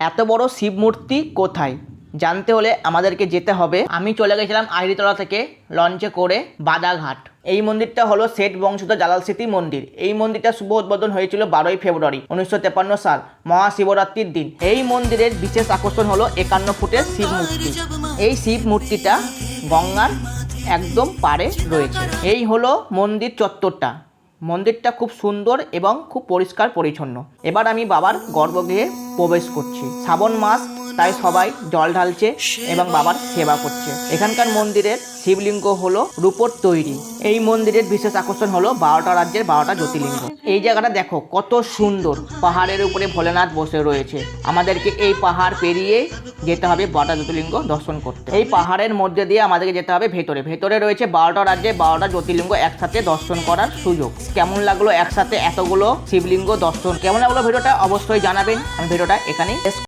এত বড় শিব মূর্তি কোথায়? জানতে হলে আমাদেরকে যেতে হবে। আমি চলে গেছিলাম আহিরিতলা থেকে লঞ্চে করে বাদাঘাট। এই মন্দিরটা হলো শেঠ বংশধর জালাল স্মৃতি মন্দির। এই মন্দিরটা শুভ উদ্বোধন হয়েছিল বারোই ফেব্রুয়ারি উনিশশো তেপান্ন সাল, মহাশিবরাত্রির দিন। এই মন্দিরের বিশেষ আকর্ষণ হলো একান্ন ফুটের শিব মূর্তি। এই শিব মূর্তিটা গঙ্গার একদম পাড়ে রয়েছে। এই হলো মন্দির চত্বরটা। মন্দিরটা খুব সুন্দর এবং খুব পরিষ্কার পরিচ্ছন্ন। এবার আমি বাবার গর্ভগৃহে প্রবেশ করছি। শ্রাবণ মাস তাই সবাই জল ঢালছে এবং বাবার সেবা করছে। এখানকার মন্দিরের শিবলিঙ্গ হলো রূপোর তৈরি। এই মন্দিরের বিশেষ আকর্ষণ হলো বারোটা রাজ্যের বারোটা জ্যোতির্লিঙ্গ। এই জায়গাটা দেখো, কত সুন্দর। পাহাড়ের উপরে ভোলেনাথ বসে রয়েছে। আমাদেরকে এই পাহাড় পেরিয়ে যেতে হবে বারোটা জ্যোতির্লিঙ্গ দর্শন করতে। এই পাহাড়ের মধ্যে দিয়ে আমাদেরকে যেতে হবে ভেতরে। ভেতরে রয়েছে বারোটা রাজ্যে বারোটা জ্যোতির্লিঙ্গ একসাথে দর্শন করার সুযোগ। কেমন লাগল একসাথে এতগুলো শিবলিঙ্গ দর্শন? কেমন লাগল ভিডিওটা? অবশ্যই জানাবেন। আমি ভিডিওটা এখানেই